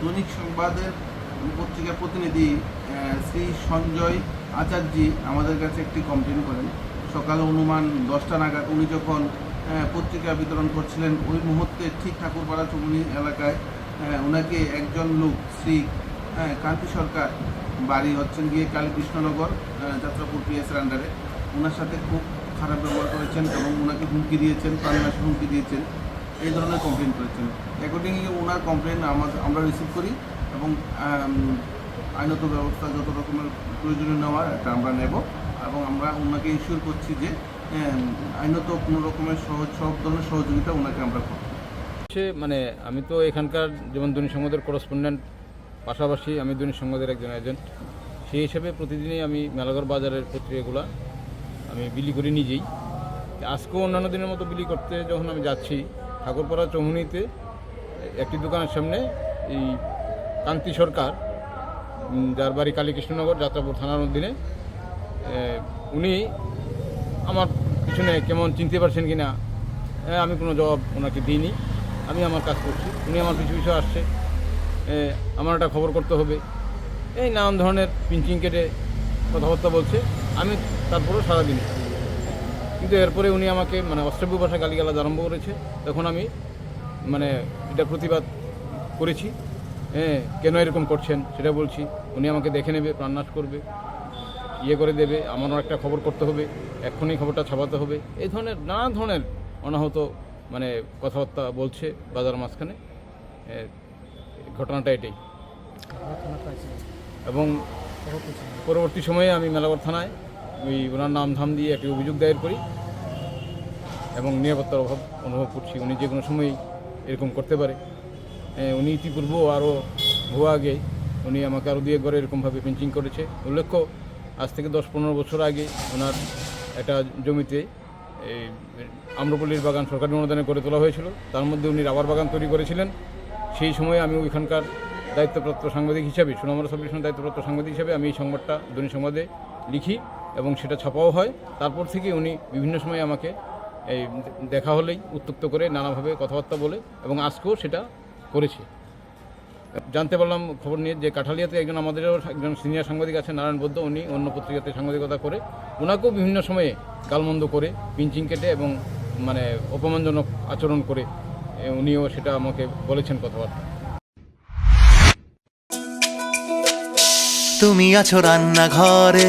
দৈনিক সংবাদের পত্রিকার প্রতিনিধি শ্রী সঞ্জয় আচার্যি আমাদের কাছে একটি কমপ্লেন করেন। সকাল অনুমান দশটা নাগাদ উনি যখন পত্রিকা বিতরণ করছিলেন, ওই মুহূর্তে ঠিক ঠাকুরপাড়া চৌমুনি এলাকায় ওনাকে একজন লোক, শ্রী কান্তি সরকার, বাড়ি হচ্ছেন গিয়ে কালীকৃষ্ণনগর যাত্রাপুর পিএসের আন্ডারে ওনার সাথে খুব খারাপ ব্যবহার করেছেন এবং ওনাকে হুমকি দিয়েছেন, প্রাণনাশের হুমকি দিয়েছেন। এই ধরনের কমপ্লেন করেছেন অ্যাকর্ডিংলি ওনার কমপ্লেন আমরা রিসিভ করি এবং আইনত ব্যবস্থা যত রকমের প্রয়োজনীয় নেওয়ার এটা আমরা নেব এবং আমরা ওনাকে ইনশিওর করছি যে আইনত কোনো রকমের সহজ, সব ধরনের সহযোগিতা ওনাকে আমরা করব। মানে আমি তো এখানকার যেমন দৈনিক সংবাদের করসপন্ডেন্ট পাশাপাশি আমি দৈনিক সংবাদের একজন এজেন্ট সেই হিসেবে প্রতিদিনই আমি মেলাঘর বাজারের পত্রিকাগুলো আমি বিলি করি নিজেই। আজকেও অন্যান্য দিনের মতো বিলি করতে যখন আমি যাচ্ছি ঠাকুরপাড়া চৌমুনিতে একটি দোকানের সামনে এই কান্তি সরকার যার বাড়ি কালীকৃষ্ণনগর, যাত্রাপুর থানার অধীনে উনি আমার পিছনে কেমন চিনতে পারছেন কি না আমি কোনো জবাব ওনাকে দিইনি। আমি আমার কাজ করছি। উনি আমার পিছু পিছু আসছে। আমার একটা খবর করতে হবে। এই নানান ধরনের পিঞ্চিং কেটে কথাবার্তা বলছে। আমি তারপরেও সারাদিন কিন্তু এরপরে উনি আমাকে মানে অশ্রাব্য ভাষা গালিগালাজ আরম্ভ করেছে। তখন আমি মানে এটা প্রতিবাদ করেছি। হ্যাঁ কেন এরকম করছেন? সেটা বলছি। উনি আমাকে দেখে নেবে প্রাণনাশ করবে ইয়ে করে দেবে আমারও একটা খবর করতে হবে এক্ষুনি খবরটা ছাপাতে হবে। এই ধরনের নানা ধরনের অনাহত মানে কথাবার্তা বলছে বাজার মাঝখানে। ঘটনাটা এটাই। এবং পরবর্তী সময়ে আমি মেলাগড় থানায় ওই ওনার নাম ধাম দিয়ে একটি অভিযোগ দায়ের করি এবং নিরাপত্তার অভাব অনুভব করছি। উনি যে কোনো সময়ই এরকম করতে পারে। উনি ইতিপূর্বেও আরও ভুয়া আগে উনি আমাকে আরও দিয়ে ঘরে এরকমভাবে পেন্টিং করেছে। উল্লেখ্য, আজ থেকে দশ পনেরো বছর আগে ওনার একটা জমিতে আম্রপল্লির বাগান সরকারি অনুদানে করে তোলা হয়েছিল। তার মধ্যে উনি রাবার বাগান তৈরি করেছিলেন। সেই সময় আমি ওইখানকার দায়িত্বপ্রাপ্ত সাংবাদিক হিসাবে, সুনামরা সাবডিভিশন দায়িত্বপ্রাপ্ত সাংবাদিক হিসাবে আমি এই সংবাদটা দৈনিক সংবাদে লিখি। এবং সেটা ছাপাও হয়। তারপর থেকে উনি বিভিন্ন সময় আমাকে এই দেখা হলেই উত্তক্ত করে নানাভাবে কথাবার্তা বলে এবং আজকেও সেটা করেছে। জানতে পারলাম খবর নিয়ে যে কাঠালিয়াতে একজন আমাদেরও একজন সিনিয়র সাংবাদিক আছে, নারায়ণ বৌদ্ধ। উনি অন্য পত্রিকাতে সাংবাদিকতা করে। ওনাকেও বিভিন্ন সময়ে গালমন্দ করে, পিঞ্চিং কেটে এবং মানে অপমানজনক আচরণ করে উনিও সেটা আমাকে বলেছেন কথাবার্তা। তুমি আছো রান্নাঘরে।